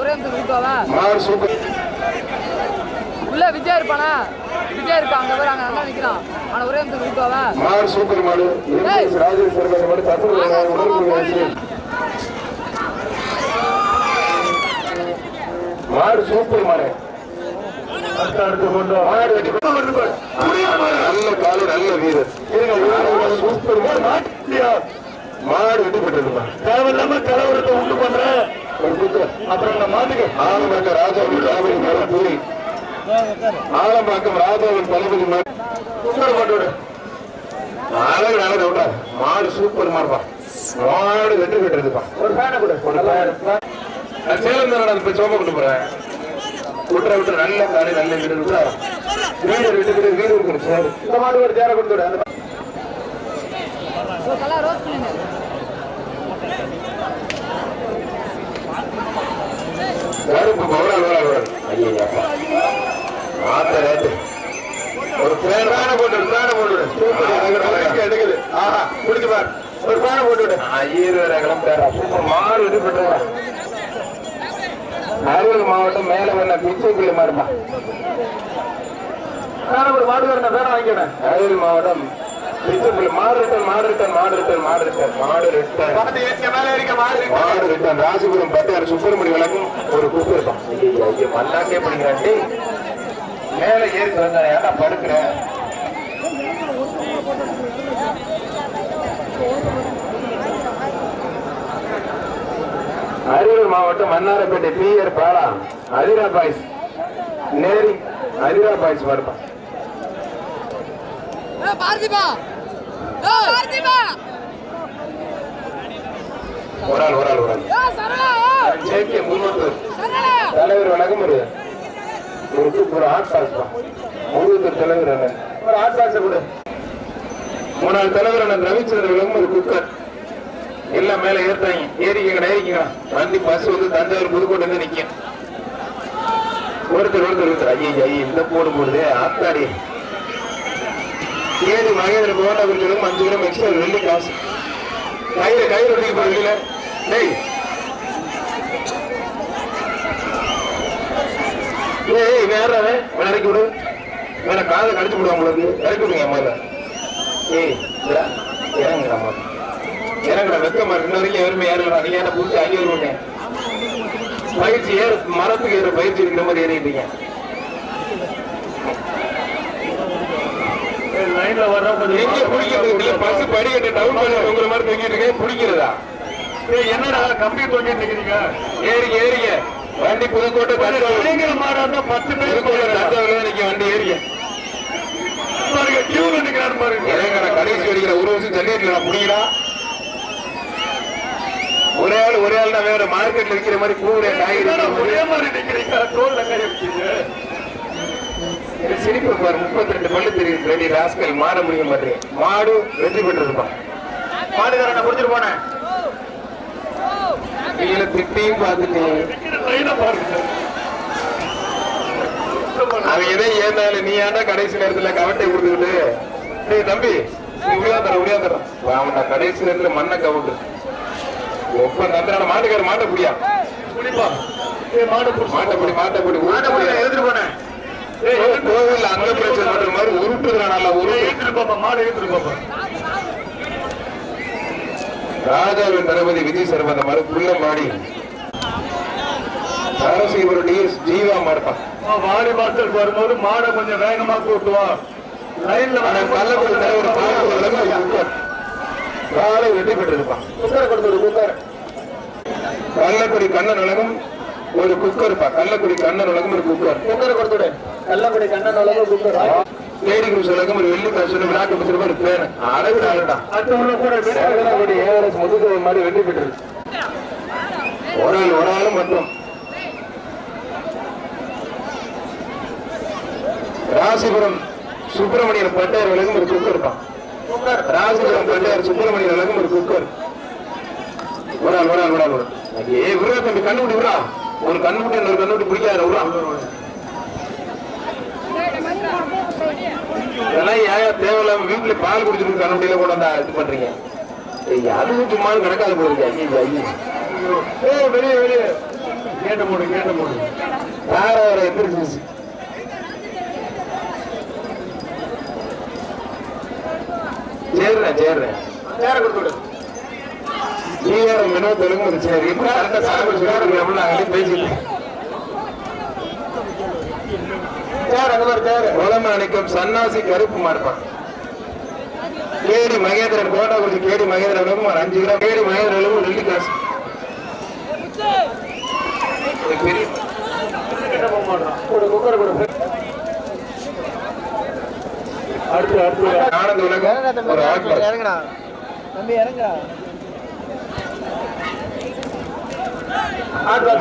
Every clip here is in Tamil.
ஒரே சூப்பர். உள்ள விஜய் இருப்பானா? விஜய் இருக்கா அங்க பேர் அங்க நல்லா நிக்கிறான். ஆனா ஒரே நிமிஷம் விட்டுவாவா மாடு சூப்பர் மாடு. ராஜேஸ்வரர் மாடு தப்பு மாடு சூப்பர் மாடு. நல்ல காலு நல்ல வீரர். சூப்பர் மாடு? மாடு வெட்டி பெற்றிருப்பா தேவையில்லாம கலவரத்தை உண்டு பண்ற. அப்புறம் இந்த மாட்டுக்கு ஆலம்பாக்கம் ராஜாவின் தளபதி மரம் ஆலம்பாக்கம் ராஜாவின் தளபதி மரம் கொண்டு விடு அழகு அழகு விட்டா மாடு சூப்பர் மாடுப்பா மாடு வெற்றி பெற்றிருப்பா ஒரு ஃபேனை கொடு. ஒரு நான் சேலம் தான் இப்ப சோம கொண்டு போறேன். விட்டுற விட்டு நல்ல காடு நல்ல வீடு இருக்கா. வீடு வீட்டுக்கு வீடு இருக்கு. சார் இந்த மாடு ஒரு சேர கொடுத்து விடு அந்த ஒரு கலர் ரோஸ் பண்ணுங்க கருப்பு வேலை வேலை ஐயா ஒரு போட்டு ஃபேனை போட்டு எடுக்குது. ஆஹா குடிச்சு பாரு. ஒரு ஃபேனை போட்டு ஐயர் கிளம்பிட்டாரா சூப்பர். மாடு பெற்றா அரியலூர் மாவட்டம் மேல வந்த பிச்சைக்குள்ள மாறுப்பா ஒரு மாடு வேற வாங்கிக்கிறேன். அரியலூர் மாவட்டம் ராசிபுரம் பட்டார் சுப்பிரமணிய விளக்கும் ஒரு குப்பு ஐயோ மல்லாக்கே மேல ஏறி வந்தேன் படுக்கிறேன் அரியலூர் மாவட்டம் மன்னாரப்பேட்டை பிஆர் பாலா. அதிரா பாய்ஸ். நேரி அதிரா பாய்ஸ் வருப்பா பார்த்திபா! பார்த்திபா! ஒரு ஆள் ஒரு ஆள் ஒரு ஆள். ஜேகே தலைவர் வணக்கம் ஒரு ஒரு ஆட் பாஸ் முன்னூத்தூர் தலைவர் அண்ணன். ஒரு ஆட் பாஸ் கொடு. மூணாள் தலைவர் அண்ணன் ரவிச்சந்திரன் ஒரு குக்கர். எல்லாம் மேல ஏற்றாங்க ஏறிக்கங்கடா ஏறிக்கங்கடா வண்டி பஸ் வந்து தஞ்சாவூர் புதுக்கோட்டை இருந்து நிக்கும். ஒருத்தர் ஒருத்தர் ஒருத்தர். ஐயோ ஐயோ இந்த போடு போடுதே. ஆத்தாடி. ஏழு மகேந்திர போட்டா கொடுக்கணும் அஞ்சு கிலோ எக்ஸ்ட்ரா வெள்ளி காசு. கயிறு கயிறு ஒட்டிக்கு போய் டேய். ஏய் வேற இறக்கி விடு. வேற காதை கடிச்சு விடுவாங்க உங்களுக்கு இறக்கி விடுங்க முதல்ல ஏய் இந்தா, இறங்குடா முதல்ல வெக்கமா இருக்கு. வரைக்கும் எவருமே ஏறலாம் நீங்க என்ன புடிச்சு அங்கே வருவீங்க பயிற்சி ஏற மரத்துக்கு ஏற பயிற்சி இருக்கிற மாதிரி ஏறிட்டீங்க லைன்ல வர்ற கொஞ்சம் எங்க பிடிக்கிறது இல்ல பஸ் படிக்கட்டு டவுன் பண்ணி உங்களை மாதிரி தூக்கிட்டு இருக்கேன் பிடிக்கிறதா? என்னடா கம்பி தூக்கிட்டு நிக்கிறீங்க? ஏறிங்க ஏறிங்க. வண்டி புதுக்கோட்டை தஞ்சாவூர். மாடா இருந்தா பத்து பேர் தஞ்சாவூர்ல நிக்க வண்டி ஏறிங்க. பாருங்க கியூல நிக்கிறாரு பாருங்க. நான் கடைசி வரைக்கிற ஒரு வருஷம் நான் புடிக்கிறா ஒரே ஆள் ஒரே ஆள் தான் வேற மார்க்கெட்ல விற்கிற மாதிரி கூவுறேன் காய்கறி ஒரே மாதிரி. நிக்கிறீங்க? இது சிரிப்பு பாரு முப்பத்தி ரெண்டு பல்லு தெரியுது ரெடி ராஸ்கல் மாற முடிய மாட்டேன் மாடு வெற்றி பெற்றிருப்பான் மாடுகாரனை புடிச்சிட்டு போனேன். கீழே திட்டியும் பார்த்துட்டு. நிக்கிற லைனை பாருங்க அவன் எதை ஏந்தாலும் நீ ஏன்டா கடைசி நேரத்துல கவட்டை கொடுத்துக்கிட்டு? டேய் தம்பி நீ உடையாந்துற உடையாந்துற அவன் கடைசி நேரத்துல மண்ணை கவுட்டு. ஒப்ப நந்திரான மாட்டுக்கார மாட்ட புடியா? மாடு புடிச்சு மாட்ட புடி மாட்ட புடி. மாட்டை புடி எடுத்துட்டு போனேன். கோவில் அந்த பிரச்சனை பண்ற மாதிரி ஏய், உருட்டு போப்பா மாடு எடுத்துட்டு போப்பா. ராஜாவின் தளபதி விஜய் சார் அந்த மாதிரி புள்ள மாடி சரசீபுரம் டிஎஸ் ஜீவா மாடுப்பான் வாடி மாஸ்டர் வரும்போது மாடை கொஞ்சம் வேகமா கூட்டுவா லைன்ல கள்ளக்குடி தலைவர் காலை வெற்றி பெற்றிருப்பான் கள்ளக்குடி கண்ணன் உலகம் ஒரு குக்கர் பா கள்ளக்குடி கண்ணன் உலகம் ஒரு குக்கர். குக்கரை கொடுத்துடு கள்ளக்குடி கண்ணன் உலகம் குக்கர். தேடி குருஸ் உலகம் ஒரு வெள்ளி காசு விளையாட்டு பத்திரமா ஒரு பேன். அழகு அழகான் அடுத்த கூட சேகரகுடி ஏஆர்எஸ் முதுகவை மாதிரி வெற்றி பெற்றது ஒரு ஆள் ஒரு ஆளும் மற்றும் ராசிபுரம் சுப்பிரமணியன் பட்டையர் விலகும் ஒரு குக்கர் இருப்பான் ராசிபுரம் பட்டையர் சுப்பிரமணியன் விலகும் ஒரு குக்கர். ஒரு ஆள் ஒரு ஆள் ஒரு ஆள். ஏய் விரா தம்பி கண்ணுக்குட்டி விரா ஒரு கண்ணுக்குட்டி இன்னொரு கண்ணுக்குட்டி பிடிக்காத விரா இதெல்லாம் ஏன் தேவையில்லாம வீட்டுல பால் குடிச்சிட்டு கண்ணுக்குட்டியில கூட அந்த இது பண்றீங்க? ஏய் அதுவும் சும்மா கிடக்காது போல ஐயோ ஐயோ. ஏய் வெளியே வெளியே. கேட்ட போடு கேட்ட போடு வேற வேற எந்திரிச்சு சேர்றேன் சேர்றேன். சேர கொடுத்து விடு வேற வினோத் தெலுங்கு சரி இப்ப சாமி சொல்லுங்க எவ்வளவு நாங்களே பேசிட்டு. சேர் அந்த மாதிரி சேர் உலம அணிக்கும் சன்னாசி கருப்பு மாறுப்பான் கேடி மகேந்திரன் கோட்டா கேடி மகேந்திரனுக்கும் ஒரு அஞ்சு கிலோ கேடி மகேந்திரனுக்கும் ரெண்டு காசு. அடுத்து அடுத்து. ஆனந்த உலகம் ஒரு ஆட் பாக்ஸ். இறங்குடா. தம்பி இறங்குடா.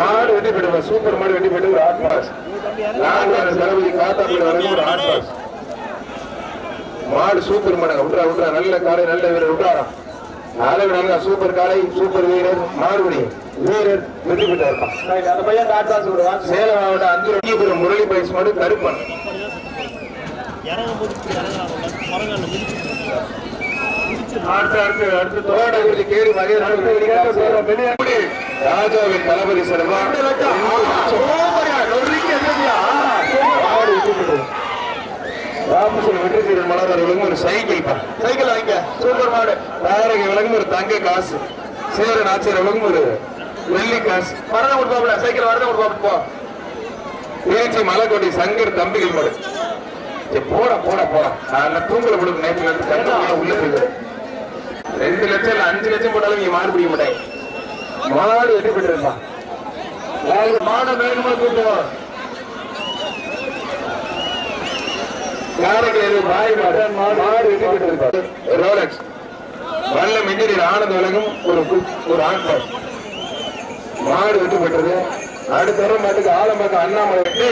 மாடு வெட்டி போயிடுவா சூப்பர் மாடு வெட்டி போயிட்டு ஒரு ஆட் பாக்ஸ் நான்கு தளபதி காத்தாப்பள்ளி வரைக்கும் ஒரு ஆட் பாக்ஸ் மாடு சூப்பர் மாடு விட்றா விட்றா நல்ல காலை நல்ல வீரர் விட்றாரா நாளை நல்ல சூப்பர் காலை சூப்பர் வீரர் மாறுபடி வீரர் வெற்றி பெற்றார் சேலம் மாவட்டம் அஞ்சு ரஞ்சிபுரம் முரளி பைஸ் மாடு கருப்பன் அடுத்து அடுத்து அடுத்து தோட்டகுடி கேடி மகேந்திரன் ராஜாவின் தளபதி செல்வா மாடு வெற்றி மலர் விலங்கும் ஒரு சைக்கிள் சைக்கிள் வாங்க சூப்பர் மாடு தாரகை ஒரு தங்க காசு சேர நாச்சியர் விளங்கும் ஒரு வெள்ளி காசு வரத கொடுப்பாப்ல சைக்கிள் வரத கொடுப்பாப்ல திருச்சி மலைக்கோட்டை சங்கர் தம்பிகள் மாடு போட போட போடா நான் தூங்கல விடும் நேற்று உள்ள போயிடுது ரெண்டு லட்சம் இல்ல அஞ்சு லட்சம் போட்டாலும் நீங்க மாடு பிடிக்க மாட்டேன். மாடு வெற்றி பெற்றிருப்பான் மாடை வேகமா கூட்டுவோம் காரைக்கால் பாய் மாடு. மாடு வெற்றி பெற்றிருப்பான் ரோலக்ஸ். வல்லம் இன்ஜினியர் ஆனந்த உலகம் ஒரு ஒரு ஆட்பாள் மாடு வெற்றி பெற்றது. அடுத்த வர மாட்டுக்கு ஆலம்பாக்கம் அண்ணாமலை.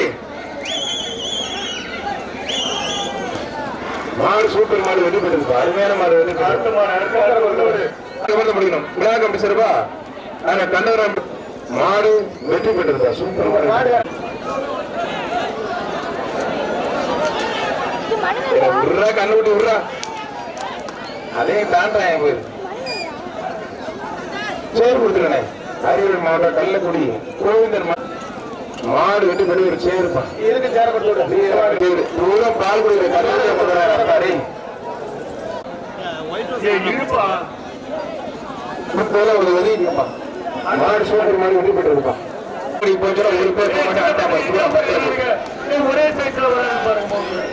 மாடு சூப்பர் மாடு வெற்றி பெற்றிருப்பா அருமையான மாடு வெற்றி கவர்ந்து முடிக்கணும். விழா கம்பி சிறப்பா ஆனா கண்ணவரம் மாடு வெற்றி பெற்றிருப்பா சூப்பர் மாடு விட்றா கண்ணு விட்டு விட்றா. அதே தாண்டா என் போய் சேர் கொடுத்துருக்கனே. அரியலூர் மாவட்டம் கள்ளக்குடி கோவிந்தன் மா- மாடு வெட்டி பெரிய ஒரு சேர்ப்பான் இதுக்கு சேர கொடுத்து தூரம் பால் குடிக்கிற ஒரு இருப்பான் மாடு சூப்பர் மாடு வெட்டி பேர் போங்க.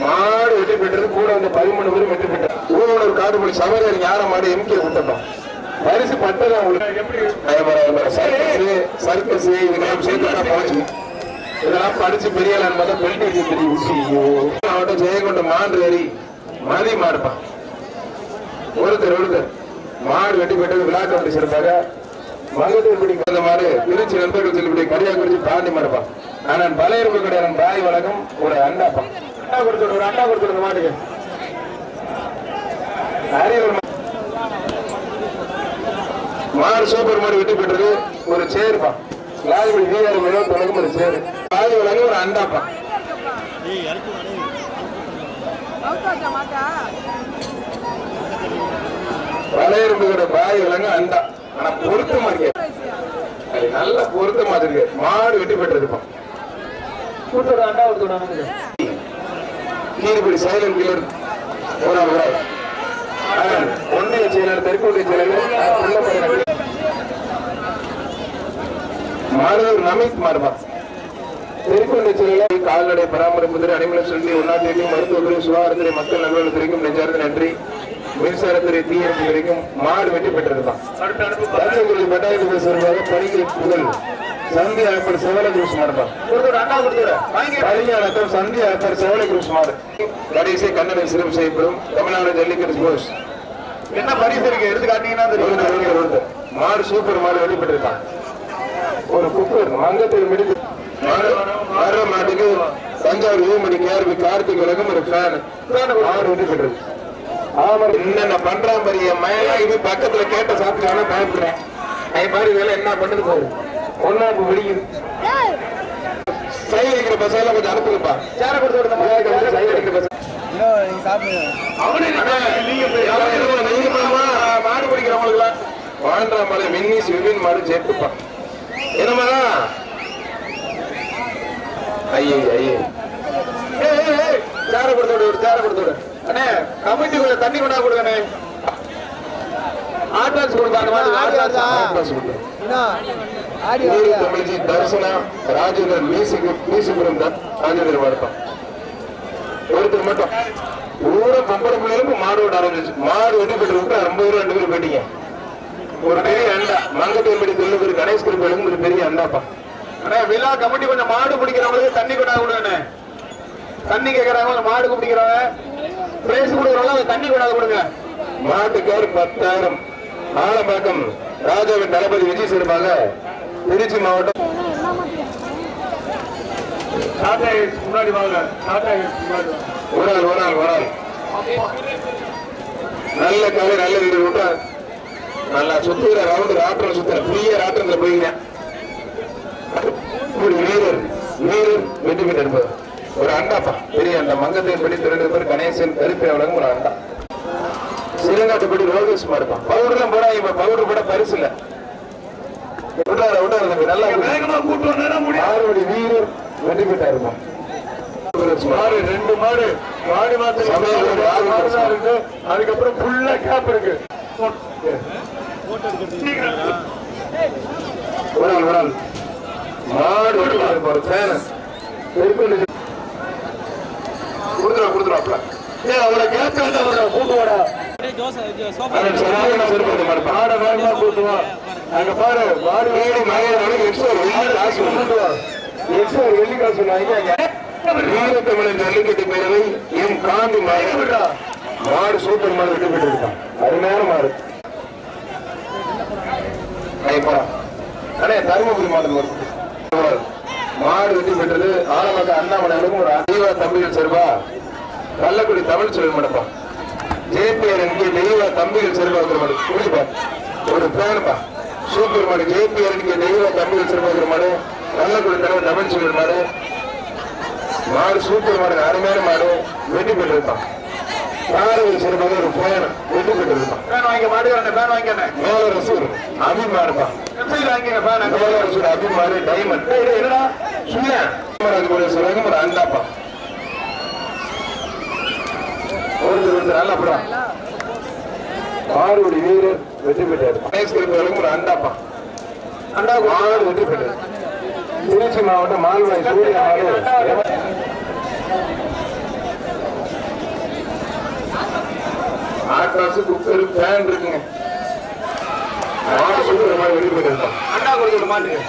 மாடு வெற்றி பெற்றது கூட வந்து பதிமூணு பேரும் வெற்றி பெற்றார் ஊனூர் காடுபடி சபரியார் ஞான மாடு எம்கே கொடுத்தோம் பரிசு பட்டதான் உங்களுக்கு சர்க்கஸ் இதெல்லாம் சேர்த்து இதெல்லாம் படிச்சு பெரிய ஆளான்னு பார்த்தா பெல்டி தெரியும். ஐயோ. மாவட்டம் ஜெயங்கொண்ட மான் ஏறி மதி மாடுப்பான் ஒருத்தர் ஒருத்தர். மாடு வெட்டி பெற்றது விழா கமிட்டி சிறப்பாக. மங்கத்தூர்படி கலந்த மாடு திருச்சி நண்பர்கள் செல்லுபடி கரியாக்குறிச்சி பாண்டி மாடுப்பான் ஆனால் பலையரம்பு கிடையாது பாய் வழக்கம் ஒரு அண்டாப்பான் அண்டா கொடுத்து ஒரு அண்டா கொடுத்துடுங்க மாட்டுக்கு. அரியலூர் மாடு சூப்பர் மாடு வெட்டி பெற்றது ஒரு சேர்ப்பான் லால்குடி வீரர் வினோத் வழங்கும் ஒரு சேரு பாய் வழங்கும் ஒரு அண்டாப்பா. வளையரும்புகிற பாய் விலங்கு அண்டா. ஆனா பொருத்த மாதிரி அது நல்ல பொருத்த மாதிரி. மாடு வெட்டி பெற்றிருப்பான் கொடுத்து விடு, அண்டா கொடுத்து விடு கீழ்படி சைலன் கில்லர் ஒரு அவர் ஒன்றிய செயலர் தெற்கொன்றிய செயலர் மாணவர் நமித் மார்பா செயலர் கால்நடை பராமரிப்பு துறை அனிமல சொல்லி உள்நாட்டிற்கும் மருத்துவத்துறை சுகாதாரத்துறை மக்கள் நல்வாழ்வுத்துறைக்கும் நெஞ்சார்ந்த நன்றி. மின்சாரத்துறை தீயணைப்பு துறைக்கும் மாடு வெற்றி பெற்றிருந்தான் அடுத்து அனுப்பு பா. தஞ்சங்குடி பட்டாயத்து பேசுறதாக பணிகள் புகழ் சந்தி ஆப்பர் செவல குரூஸ் கலிஞானத்தம் சந்தி ஆப்பர் செவலை குரூஸ் மாடு கடைசி கண்ணனை சிறப்பு செய்யப்படும் தமிழ்நாடு ஜல்லிக்கட்டு போஸ் என்ன பரிசு இருக்கு? எடுத்து காட்டீங்கன்னா. மாடு சூப்பர் மாடு வெளிப்பட்டிருக்கான் ஒரு குக்கர் மங்கத்தில் மிடித்து மாடு வர்ற மாட்டுக்கு தஞ்சாவூர் ஊமணி கேர்பி கார்த்திக் உலகம் ஒரு ஃபேன் மாடு வெளிப்பட்டிருக்கு ஆமா. என்னென்ன பண்றான் பாரு என் மயனா இது பக்கத்துல கேட்ட சாப்பிட்டு பயப்படுறேன். அது மாதிரி இதெல்லாம் என்ன பண்ணுது பாரு. ஒன்னா இப்ப வெடிக்குது. சைடு அடிக்கிற பஸ் எல்லாம் கொஞ்சம் அனுப்புங்கப்பா. சேர கொடுத்து சைடு அடிக்கிற பஸ். அவனே நீங்க நீங்க மாடு பிடிக்கிறவங்களுக்குலாம். வாழ்ந்தாமலை மின்னிஸ் விபின் மாடு சேர்த்துப்பான். என்னமாதான் ஐயே ஐயே சேர கொடுத்து விடு ஒரு சேர கொடுத்து அண்ணே கமிட்டிக்குள்ள தண்ணி கொண்டா கொடுங்கண்ணே ஆட்வான்ஸ் கொடுத்தாங்க ஆட்வான்ஸ் கொடுத்தாங்க தமிழ்ஜி தர்சனா ராஜேந்திரன் மியூசிக் மியூசிபுரம் தான் ராஜேந்திரன் வடக்கம் ஒருத்தர் மட்டும். ஊரை பொம்பளை பிள்ளைகளுக்கு மாடு மாடு வெட்டி பெற்று விட்டு ரூபா ரெண்டு பேரும் போயிட்டீங்க. ஒரு பெரிய அண்டா. மங்கத்தேம்படி தொழில் கணேஷ் குறிப்பிலும் ஒரு பெரிய அண்டாப்பா. அண்ணா விழா கமிட்டி கொஞ்சம் மாடு பிடிக்கிறவங்களுக்கு தண்ணி கொண்டா கொடுங்க தண்ணி கேட்கறாங்க மாடு பிடிக்கிறவங்க பிரைஸ் கொடுக்குறவங்க தண்ணி கொண்டாந்து கொடுங்க. மாட்டுக்கார் பத்தாயிரம். ஆலம்பாக்கம் ராஜாவின் தளபதி விஜய் சிறப்பாக திருச்சி மாவட்டம். முன்னாடி வாங்க. ஒரு ஆள் ஒரு ஆள் ஒரு ஆள். நல்ல காலை நல்ல வீடு விட்டா நல்லா சுத்துகிற ரவுண்டு ராட்டிரம் சுத்துற. ஃப்ரீயா ராட்டிரத்துல போயிங்க வீரர் வீரர் வெற்றி பெற்று இருப்பார் ஒரு அண்டாப்பா பெரிய அண்டா. மங்கத்தை படி திரண்டு பேர் கணேசன் கருப்பை உலகம் ஒரு அண்டா. சிறுங்காட்டுப்படி ரோகேஷ் மாடுப்பான் பவுடர்லாம் போடா இப்ப பவுடர் கூட பரிசு இல்ல. விட்டாரு விட்டாரு தம்பி, நல்லா ஆறுபடி வீரர் வெற்றி பெற்றா இருப்பான் மாடு. ரெண்டு மாடு. மாடு இருக்கு. அதுக்கப்புறம் ஃபுல்லா கேப் இருக்கு. ஒரு ஆள் ஒரு மாடு வெட்டி போற ஃபேன் கொடுத்துருவா கொடுத்துருவாப்ல ஏ அவளை கேட்காத அவரை வாடா அங்க பாரு மாடு வீடு மகன் எக்ஸ்ட்ரா வெள்ளி காசு எக்ஸ்ட்ரா வெள்ளி காசு வாங்கிக்காங்க வீரத்தமிழன் ஜல்லிக்கட்டு பேரவை எம் காந்தி மாடு. மாடு சூப்பர் மாடு வெட்டி பெற்று இருக்கான். அருமையான மாடு. ஐயப்பா அண்ணே தருமபுரி மாவட்டம் மாடு வெற்றி பெற்றது ஆலமக்க அண்ணாமலைகளுக்கும் ஒரு தெய்வ தம்பிகள் செல்வா. கள்ளக்குடி தமிழ் செல்வன் மடப்பா. ஜேபிஆர் என்கே தெய்வ தம்பிகள் செல்வா இருக்கிற மாடு ஒரு பேனுப்பா சூப்பர் மாடு. ஜேபிஆர் என்கே தெய்வ தம்பிகள் செல்வா இருக்கிற மாடு கள்ளக்குடி தலைவர் தமிழ் செல்வன் மாடு. மாடு சூப்பர் மாடு அருமையான மாடு. வெற்றி பெற்றிருப்பான் யாரும் சிறப்பாக ஒரு பயணம் வெற்றி பெற்றிருப்பான் பேன் வாங்க மாடுகாரன் பேன் மேல ரசூர் அபிமா இருப்பான் வாங்கிங்க பேன் மேல ரசூர் அபிமாரு டைமண்ட் என்னடா சொல்லுங்க ஒரு அண்டாப்பா ஒருத்தர் ஒருத்தர் ஆறுபடி வீரர் வெற்றி பெற்றார் ஒரு அண்டாப்பா அண்டா மாடு வெற்றி பெற்றார் திருச்சி மாவட்டம் மால்வாய் சூர்யா ஆட்ராசு குக்கர் ஃபேன் இருக்குங்க. வெற்றி பெற்றிருந்தோம் அண்ணா கொடுத்துட்டு மாட்டுக்கு.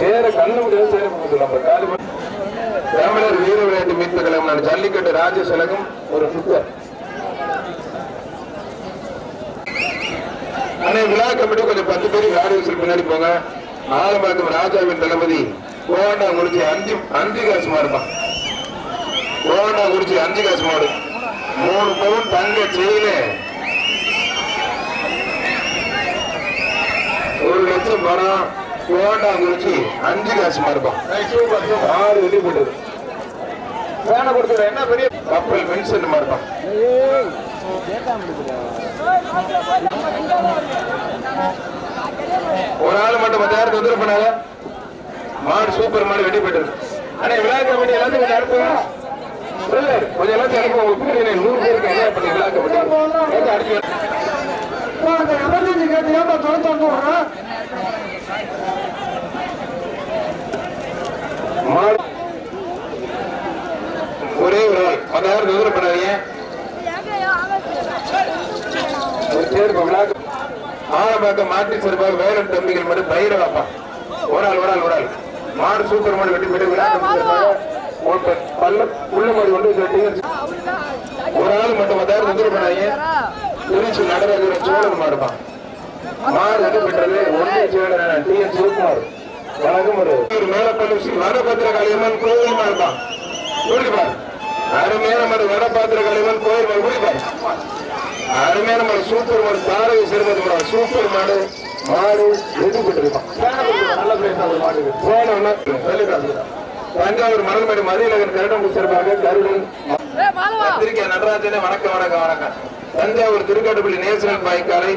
சேர கண்ணு முடியாது சேர நம்ம காலி தமிழர் வீர விளையாட்டு மீட்பு கழகம் நான் ஜல்லிக்கட்டு ராஜசலகம் ஒரு சுத்தர் அண்ணே விழா கமிட்டி கொஞ்சம் பத்து பேர் காடி வசூல் பின்னாடி போங்க. ஆலம்பாக்கம் ராஜாவின் தளபதி கோவண்டா முடிச்சு அஞ்சு அஞ்சு காசு மாடுப்பான் கோவண்டா முடிச்சு அஞ்சு காசு மாடு. மூணு பவுன் தங்க செயினு. ஒரு லட்சம் பணம் கோட்டா குறிச்சி அஞ்சு காசு மாடுப்பான் ஆறு வெட்டி போட்டது. வேலை கொடுத்துரு என்ன பெரிய கப்பல் மென்ஷன் மாடுப்பான் ஒரு ஆள் மட்டும் பத்தாயிரம் தொந்தரவு பண்ணாங்க மாடு சூப்பர் மாடு வெட்டி போயிட்டு அண்ணே விழா கமிட்டி எல்லாத்தையும் கொஞ்சம் அனுப்புங்க. கொஞ்சம் எல்லாத்தையும் அனுப்புங்க நூறு பேருக்கு என்ன பண்ணி ஒரே ஒரு ஆள் பத்தாயிரம் தொந்தரவு பண்ணாதீங்க ஒரு பேர் விழா ஆலம்பாக்கம் மாட்டி சிறப்பாக வேலன் தம்பிகள் மட்டும் பயிரவாப்பா ஒரு ஆள் ஒரு ஆள். ஒரு ஆள் மாடு சூப்பர் மாடு வெட்டி போயிட்டு விழா புள்ள மாடு கொண்டு ஒரு ஆள் மட்டும் பத்தாயிரம் தொந்தரவு பண்ணாதீங்க. திருச்சி நடராஜர் சோழன் மாடுப்பான் மாடு வெட்டி பெற்றது ஒன்றிய செயலர் டி என் சிவகுமார். வணக்கம் ஒரு மேலப்பள்ளி ஸ்ரீ வடபத்திர காளியம்மன் கோயில் மாடுப்பான் குடிப்பார் அருமையான மாடு வடபாத்திர காளியம்மன் கோயில் மாடு குடிப்பார் அருமையான மாடு சூப்பர் மாடு தாரகை சிறுமதி மாடு சூப்பர் மாடு மாடு வெற்றி பெற்றிருப்பான் நல்ல பிளேஸ் அந்த மாட்டுக்கு போனோம்னா சொல்லிட்டாங்க தஞ்சாவூர் மணல்மேடு மதியழகன் கருடம் சிறப்பாக கருடன் பத்திரிகை நடராஜனே வணக்கம் வணக்கம் வணக்கம். தஞ்சாவூர் திருக்காட்டுப்பள்ளி நேசனல் பாய்க்காலை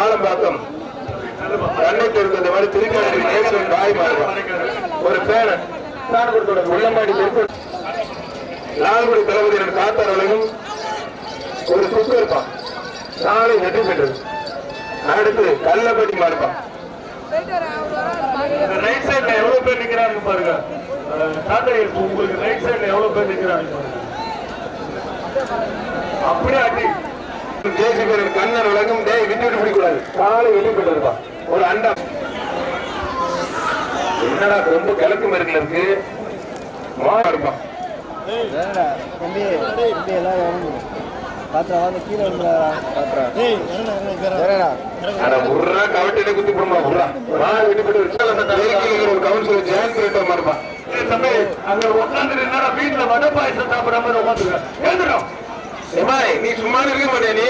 ஆலம்பாக்கம் கண்ணைட்டு இருக்கிற மாதிரி திருக்காட்டுப்பள்ளி நேசனல் பாய் ஒரு பேரன் உள்ளம்பாடி தெற்கு லால்குடி தளபதி காத்தார் உலகம் ஒரு குக்கு இருப்பான் நாளை வெற்றி பெற்றது. அடுத்து கல்லப்பட்டி மாறுப்பான் இந்த ரைட் சைடுல எவ்வளவு பேர் நிக்கிறாங்க பாருங்க. ஏஸ் உங்களுக்கு ரைட் சைடுல எவ்வளவு பேர் நிக்கிறாங்க? பாருங்க அப்படியே அடி தேசிய பேரர் கண்ணர் உலகம் டேய் விட்டு விட்டு பிடிக்கூடாது. காலை வெற்றி பெற்றிருப்பான் ஒரு அண்டா. என்னடா ரொம்ப கிழக்கு மேற்குல இருக்கு? மாடு இருப்பான் கவட்டில குத்தி போடுமா ஒரு கவுன்சிலர் ஜெயந்த் ரெட்டா மாறுப்பான் ஏய் தம்பி அங்க உட்கார்ந்து என்னடா வீட்டுல வடை பாயசம் சாப்பிடுற மாதிரி உட்காந்துருக்க நீ சும்மா இருக்க மாட்டியா நீ?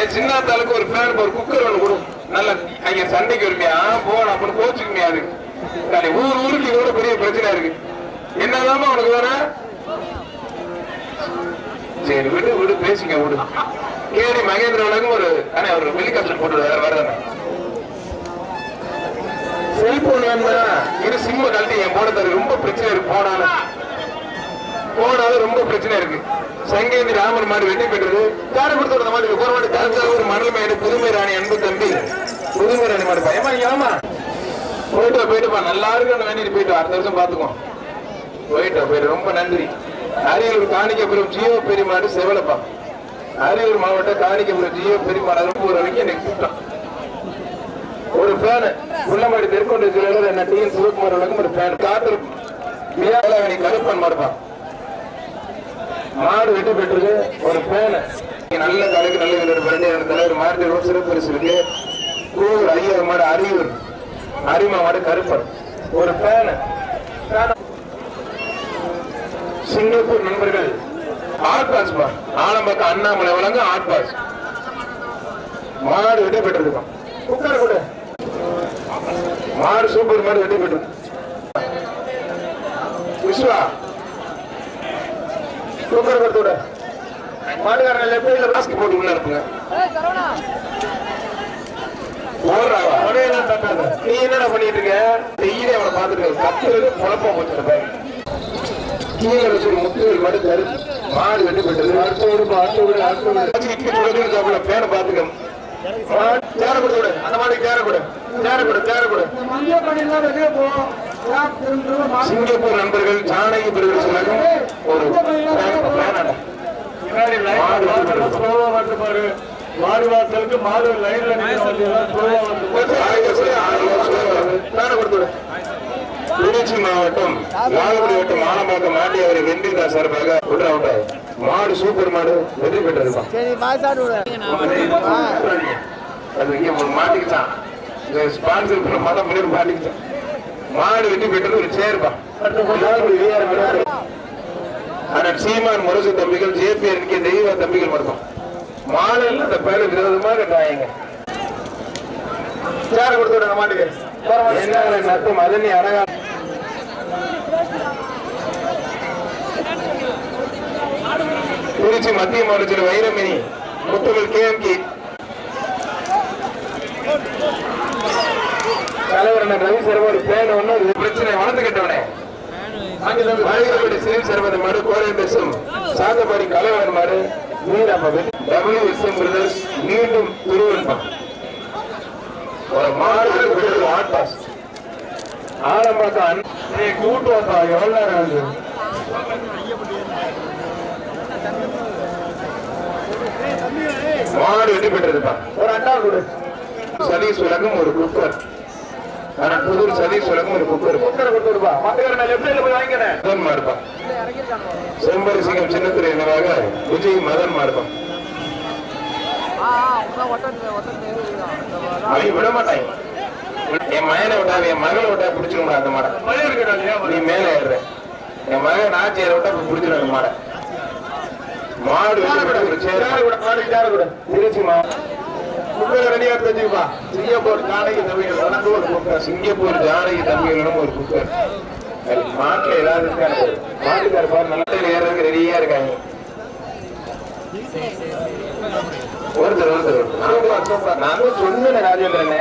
என் சின்ன தாளுக்கு ஒரு ஃபேன் ஒரு குக்கர் ஒன்று கொடு. நல்ல அங்க சண்டைக்கு வருமியா? போன அப்படின்னு கோச்சுக்குமியா அது. சரி, ஊர் ஊருக்கு இதோட பெரிய பிரச்சனை இருக்கு. என்னதாம்மா உனக்கு வேற? சரி விடு விடு பேசிக்க விடு. கேடி மகேந்திர ஒரு அண்ணே ஒரு ஹெலிகாப்டர் போட்டு வேற வரதானே செல்போன் வேணுமா இது சிம்ம கழட்டி என் போன ரொம்ப பிரச்சனை இருக்கு போனாலும் போனாலும் ரொம்ப பிரச்சனை இருக்கு. சங்கேந்தி ராமன் மாதிரி வெற்றி பெற்றது. காரக்குடுத்து கொடுத்து மாதிரி போற மாடு ஒரு மணல் மேடு புதுமை ராணி அன்பு தம்பி புதுமை ராணி மாடு பயமா ஏமா போயிட்டு போயிட்டுப்பா போயிட்டு நல்லா இருக்குன்னு வேண்டிட்டு போயிட்டு அடுத்த வருஷம் பாத்துக்குவோம். போயிட்டு போயிட்டு ரொம்ப நன்றி. அரியலூர் காணிக்கப்புறம் ஜியோ பெருமாடு செவலப்பா. அரியலூர் மாவட்டம் காணிக்கப்புறம் ஜியோ பெருமாடு ரொம்ப ஒரு வரைக்கும் எனக்கு கூட்டம். ஒரு ஃபேனு உள்ளமாடி தெற்கொண்டு சிலர் என்ன டி சிவகுமார் வழங்கும் ஒரு ஃபேன் காற்று வியாழாவணி கருப்பன் மாடுப்பான் மாடு வெற்றி பெற்றது ஒரு ஃபேனு நல்ல கலைக்கு நல்ல வீரர் பரண்டியான தலைவர் மாறுதி ரோட் சிறப்பு பரிசு இருக்கு. கூர் ஐயர் மாடு அரியூர் அரிமா மாடு கருப்பன். ஒரு ஃபேனு சிங்கப்பூர் நண்பர்கள் ஆட் பாஸ் பா ஆலம்பக்கம் அண்ணாமலை வழங்க ஆட் பாஸ் மாடு வெட்டி பெற்றிருக்கான். உட்கார கூட. மாடு சூப்பர் மாடு வெற்றி பெற்றது விஸ்வா. சூப்பர் கொடுத்து மாடுகாரங்க லெஃப்ட் சைடுல மாஸ்க் போட்டு உள்ள இருப்புங்க. ஓடுறாவா நீ என்னடா பண்ணிட்டு இருக்க? டெய்லி அவனை பாத்துட்டு இருக்க. கத்துறது குழப்பம் போச்சு கீழே வச்சு முத்துகள் மாடு கரு மாடு வெட்டி பெற்றது அடுத்த விடு அடுத்த பேனை பார்த்துக்க. விடு. அந்த மாடு சேர கொடு. சிங்கப்பூர் நண்பர்கள் ஜானகி பிரிவு சிலகம் ஒரு மாடு வாசலுக்கு மாடு லைன்ல. திருச்சி மாவட்டம் நாகப்படி வட்டம் ஆலம்பாக்கம் மாட்டியவரை வெண்டிதா சார்பாக உள்ள அவுட் மாடு சூப்பர் மாடு வெற்றி பெற்றிருப்பான் சரி ஸ்பான்சர் பண்ண மதம் பண்ணி மாட்டிக்கிட்டான் மாடு வெட்டி பெற்றது ஒரு சேர்ப்பா நாகப்படி ஆனா சீமான் முரசு தம்பிகள் ஜேபிஆர் கே தெய்வ தம்பிகள் மட்டும் மாடு எல்லாம் அந்த பேர விரோதமாக கட்டாயங்க சேர கொடுத்து விடுங்க மாட்டுக்கு என்ன நட்டம் அதனி அழகா திருச்சி மத்திய மாவட்டத்தில் வைரமணி முத்தமிழ் கேஎம்கே தலைவர் ரவி சர்வர் பேன் ஒண்ணு பிரச்சனை வளர்ந்துகிட்டவனே கட்டவனே சர்வத மாடு கோரை பேசும் சாந்தபாடி கலைவர் மாடு டபிள்யூ எஸ் எம் பிரதர்ஸ் மீண்டும் திருவன்பம் ஒரு மாடு கூட்டு வந்தா எவ்வளவு நேரம் ஆகுது? மாடு வெற்றி பெற்றிருப்பான் ஒரு அண்டா கொடு. சதீஷ் உலகம் ஒரு குக்கர் ஆனா புதூர் சதீஷ் உலகம் ஒரு குக்கர் குக்கரை கொடுத்து விடுப்பா மாட்டுக்காரன் லெஃப்ட் சைடுல போய் வாங்கிக்கிறேன் மதன் மாடுப்பான் செம்பரிசிங்கம் சின்னத்துறை என்னவாக? விஜய் மதன் மாடுப்பான் அவன் விட மாட்டான் என் மகனை விட்டா என் மகளை விட்டா பிடிச்சிருந்தா அந்த மாடை. நீ மேல ஏறுற. என் மகன் நாச்சியாரை விட்டா இப்ப பிடிச்சிடும் அந்த மாடை. மாடு சேர. சேர திருச்சி மாவட்டம் குக்கர் ரெடியா எடுத்து வச்சுப்பா சிங்கப்பூர் ஜானகி தம்பிகள் வளர்ந்து ஒரு குக்கர் சிங்கப்பூர் ஜானகி தம்பிகளும் ஒரு சரி, மாட்டுல ஏதாவது. மாட்டுக்கார பாரு நல்ல ஏறதுக்கு ரெடியா இருக்காங்க. ஒருத்தர் ஒருத்தர் ஒருத்தர். சூப்பர். நான் தான் சொன்னேன் ராஜேந்திரனே.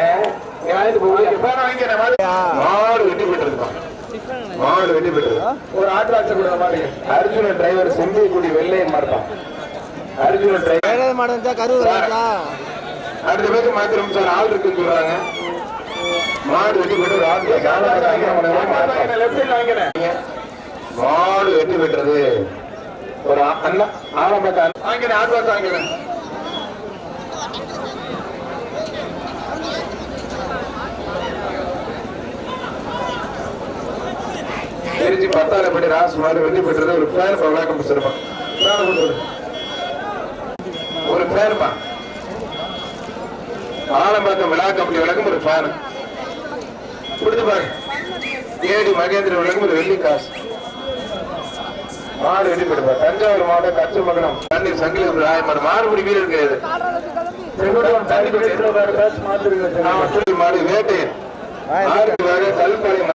மாடு வெட்டி பெற்றிருக்கான் மாடு வெட்டி பெற்றது ஒரு ஆட்டு வாட்ச கூட மாடு அர்ஜுன டிரைவர் செம்பியக்குடி வெள்ளையன் மாட்டான் அர்ஜுனன் டிரைவர் மாடு இருந்தா அடுத்த பேருக்கு மாத்திரம் சார். ஆள் இருக்குன்னு சொல்றாங்க. மாடு வெட்டி ஆள் மாடு வெட்டி பெற்றது ஒரு அண்ணா ஆரம்பத்தை வாங்கின ஆட்வாஸ் வாங்கின திருச்சி பத்தாயிரப்படி ராஸ் மாடு வெட்டி பெற்றது ஒரு ஃபேன் விளக்கம் சிறப்பா ஒரு ஃபேன்ப்பா ஆலம்பாக்கம் விழா கமிட்டி விளக்கம் ஒரு ஃபேன் கொடுத்து பாரு. ஏடி மகேந்திர விளக்கம் ஒரு வெள்ளி காசு. மாடு வெட்டி போடுப்பா தஞ்சாவூர் மாவட்டம் கச்ச மகனம் தண்ணீர் சங்கிலி ராயமாடு மாறுபடி வீரர் கிடையாது வேற மாடு வேட்டையன். ஆறு கல்பாளையம்